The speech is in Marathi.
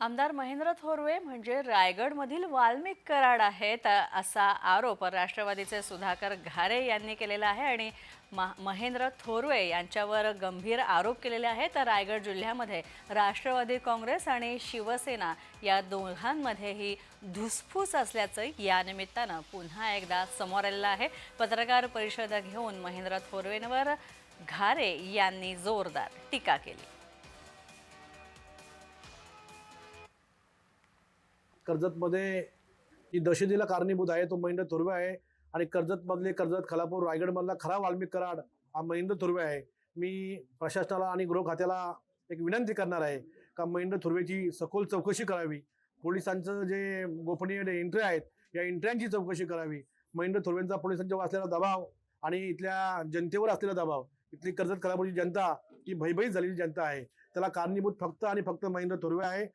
आमदार महेंद्र थोरवे म्हणजे रायगडमधील वाल्मिक कराड आहेत असा आरोप राष्ट्रवादीचे सुधाकर घारे यांनी केलेला आहे आणि महेंद्र थोरवे यांच्यावर गंभीर आरोप केलेले आहेत. रायगड जिल्ह्यामध्ये राष्ट्रवादी काँग्रेस आणि शिवसेना या दोघांमध्येही धुसफूस असल्याचं या निमित्तानं पुन्हा एकदा समोर आलेलं आहे. पत्रकार परिषद घेऊन महेंद्र थोरवेंवर घारे यांनी जोरदार टीका केली. कर्जतमध्ये जी दहशतीला कारणीभूत आहे तो महेंद्र थोरवे आहे. आणि कर्जतमधले कर्जत खलापूर रायगडमधला खरा वाल्मिक कराड हा महेंद्र थोरवे आहे. मी प्रशासनाला आणि गृह खात्याला एक विनंती करणार आहे का महेंद्र थोरवेची सखोल चौकशी करावी? पोलिसांचं जे गोपनीय एंट्री आहेत या एंट्र्यांची चौकशी करावी. महेंद्र थोरवेंचा पोलिसांच्यावर असलेला दबाव आणि इथल्या जनतेवर असलेला दबाव. इथली कर्जत खलापूरची जनता ही भयभीत झालेली जनता आहे. त्याला कारणीभूत फक्त आणि फक्त महेंद्र थोरवे आहे.